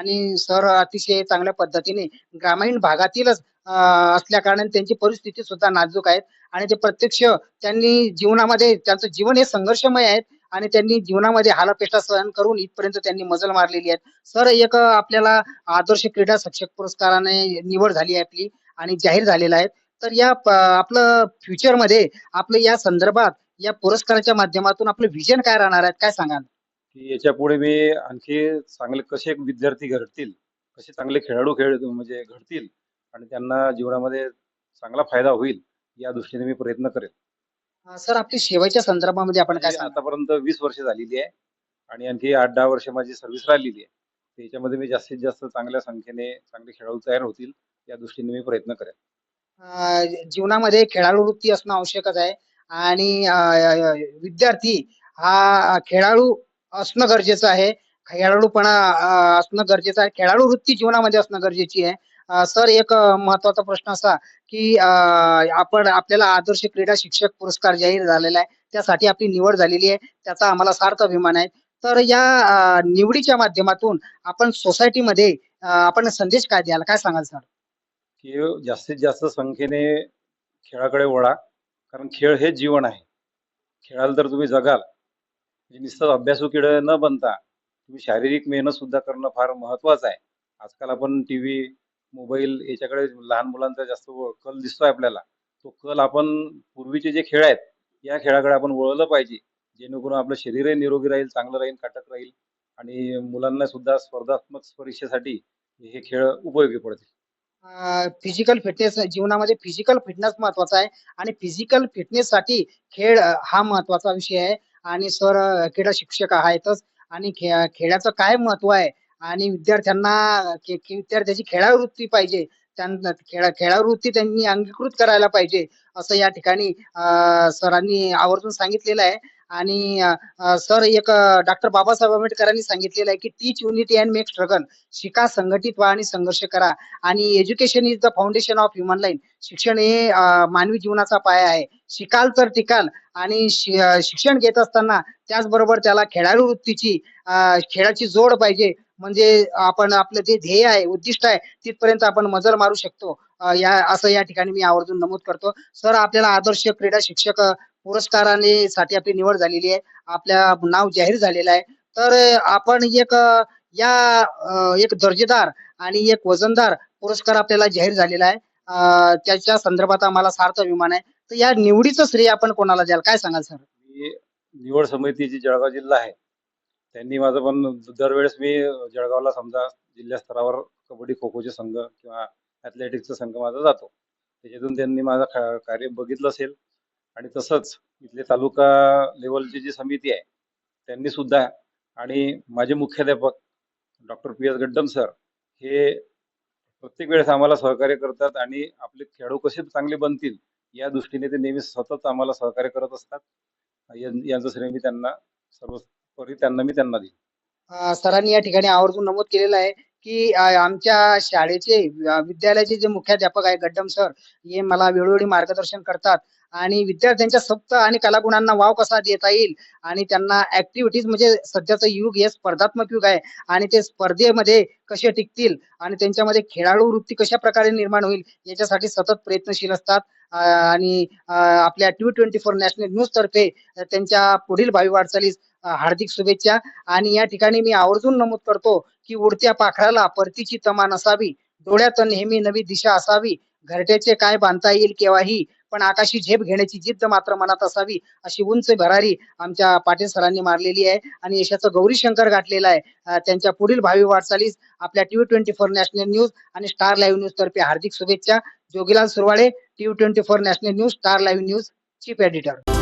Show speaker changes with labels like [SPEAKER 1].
[SPEAKER 1] आणि सर अतिशय चांगल्या पद्धतीने ग्रामीण भागातीलच असल्या कारणाने त्यांची परिस्थिती सुद्धा नाजूक आहेत. आणि ते प्रत्यक्ष त्यांनी जीवनामध्ये त्यांचं जीवन हे संघर्षमय आहे आणि त्यांनी जीवनामध्ये हालापेष्टा सहन करून इथपर्यंत त्यांनी मजल मारलेली आहे सर एक आपल्याला आदर्श क्रीडा शिक्षक पुरस्काराने निवड झाली आहे आपली आणि जाहीर झालेला आहे. तर या आपलं फ्युचरमध्ये आपलं या संदर्भात या पुरस्काराच्या माध्यमातून आपलं विजन काय राहणार आहे? काय सांगाल?
[SPEAKER 2] की याच्यापुढे मी आणखी चांगले कसे विद्यार्थी घडतील कसे चांगले खेळाडू खेळ म्हणजे घडतील आणि त्यांना जीवनामध्ये चांगला फायदा होईल या दृष्टीने मी प्रयत्न करेन
[SPEAKER 1] सर आपली सेवेच्या संदर्भामध्ये आपण काय सांगाल
[SPEAKER 2] आतापर्यंत वीस वर्ष झालेली आहे आणि आणखी आठ दहा वर्ष माझी सर्व्हिस राहिलेली आहे. त्याच्यामध्ये मी जास्तीत जास्त चांगल्या संख्येने चांगले खेळाडू तयार होतील या दृष्टीने मी प्रयत्न करेन
[SPEAKER 1] जीवनामध्ये खेळाडू वृत्ती असणं आवश्यकच आहे आणि विद्यार्थी हा खेळाडू असणं गरजेचं आहे. खेळाडूपणा असणं गरजेचं आहे. खेळाडू वृत्ती जीवनामध्ये असणं गरजेची आहे. सर एक महत्त्वाचा प्रश्न असा की आपण आपल्याला आदर्श क्रीडा शिक्षक पुरस्कार जाहीर झालेला आहे. त्यासाठी आपली निवड झालेली आहे. त्याचा आम्हाला सार्थ अभिमान आहे. तर या निवडीच्या माध्यमातून आपण सोसायटीमध्ये आपण संदेश काय द्याल? काय सांगाल सर?
[SPEAKER 2] की जास्तीत जास्त संख्येने खेळाकडे वळा. कारण खेळ हे जीवन आहे. खेळाला तर तुम्ही जगाल म्हणजे नुसतं अभ्यासू किड न बनता तुम्ही शारीरिक मेहनत सुद्धा करणं फार महत्वाचं आहे. आजकाल आपण टी व्ही मोबाईल याच्याकडे लहान मुलांचा जास्त कल दिसतोय आपल्याला. तो कल आपण पूर्वीचे जे खेळ आहेत या खेळाकडे आपण वळलं पाहिजे. जेणेकरून आपलं शरीरही निरोगी राहील चांगलं राहील काटक राहील आणि मुलांना सुद्धा स्पर्धात्मक परीक्षेसाठी हे खेळ उपयोगी पडतील.
[SPEAKER 1] फिजिकल फिटनेस जीवनामध्ये फिजिकल फिटनेस महत्त्वाचा आहे आणि फिजिकल फिटनेस साठी खेळ हा महत्त्वाचा विषय आहे. आणि सर क्रीडा शिक्षक आहेतच. आणि खे- खेळाचं काय महत्त्व आहे? आणि विद्यार्थ्यांना विद्यार्थ्याची खेळावृत्ती पाहिजे. त्यांना खेळा खेळावृत्ती त्यांनी अंगीकृत करायला पाहिजे असं या ठिकाणी सरांनी आवर्जून सांगितलेलं आहे. आणि सर एक डॉक्टर बाबासाहेब आंबेडकरांनी सांगितलेलं आहे की teach unity and make struggle शिका संघटित व्हा आणि संघर्ष करा. आणि education is the foundation of human line शिक्षण हे मानवी जीवनाचा पाया आहे. शिकाल तर टिकाल. आणि शि- शिक्षण घेत असताना त्याचबरोबर त्याला खेळाडू वृत्तीची खेळाची जोड पाहिजे. म्हणजे आपण आपलं जे ध्येय आहे उद्दिष्ट आहे तिथपर्यंत आपण मजल मारू शकतो. या असं या ठिकाणी मी आवर्जून नमूद करतो. सर आपल्याला आदर्श क्रीडा शिक्षक पुरस्काराने साठी आपली निवड झालेली आहे. आपल्या नाव जाहीर झालेलं आहे. तर आपण एक या एक दर्जेदार आणि एक वजनदार पुरस्कार आपल्याला जाहीर झालेला आहे. त्याच्या संदर्भात आम्हाला सार्थ अभिमान आहे. तर या निवडीचं श्रेय आपण कोणाला द्याल? काय सांगाल सर?
[SPEAKER 2] निवड समिती जी जळगाव जिल्हा आहे. त्यांनी माझं पण दरवेळेस मी जळगावला समजा जिल्हा स्तरावर कबड्डी खो खोचे संघ किंवा ॲथलेटिक्सचा संघ माझा जातो. त्याच्यातून त्यांनी माझं कार्य बघितलं असेल. आणि तसंच इथले तालुका लेवलची जी समिती आहे त्यांनी सुद्धा आणि माझे मुख्याध्यापक doctor P S Gaddam sir हे प्रत्येक वेळेस आम्हाला सहकार्य करतात आणि आपले खेळाडू कसे चांगले बनतील या दृष्टीने ते नेहमी सतत आम्हाला सहकार्य करत असतात. यांचं श्रेय मी त्यांना सर्व त्यांना मी त्यांना देईन.
[SPEAKER 1] सरांनी या ठिकाणी आवर्जून नमूद केलेलं आहे. की आमच्या शाळेचे विद्यालयाचे जे मुख्याध्यापक आहे गड्डम सर हे मला वेळोवेळी मार्गदर्शन करतात. आणि विद्यार्थ्यांच्या सप्त आणि कलागुणांना वाव कसा देता येईल? आणि त्यांना ऍक्टिव्हिटीज म्हणजे सध्याचं युग हे स्पर्धात्मक युग आहे. आणि ते स्पर्धेमध्ये कसे टिकतील? आणि त्यांच्यामध्ये खेळाडू वृत्ती कशा प्रकारे निर्माण होईल? याच्यासाठी सतत प्रयत्नशील असतात. आणि आपल्या T twenty four national news तर्फे त्यांच्या पुढील भावी वाटचालीस हार्दिक शुभेच्छा. आणि या ठिकाणी मी आवर्जून नमूद करतो की उडत्या पाखराला परतीची तमा नसावी. डोळ्यात नेहमी नवी दिशा असावी. घरट्याचे काय बांधता येईल केव्हाही पण आकाशी झेप घेण्याची जिद्द मात्र मनात असावी अशी उंच भरारी आमच्या पाटील सरांनी मारलेली आहे. आणि यशाचं गौरी शंकर गाठलेलं आहे. त्यांच्या पुढील भावी वाटचालीस आपल्या TV twenty four national news आणि स्टार लाईव्ह न्यूज तर्फे हार्दिक शुभेच्छा. Jogilal Surwale TV twenty four national news star live news chief editor.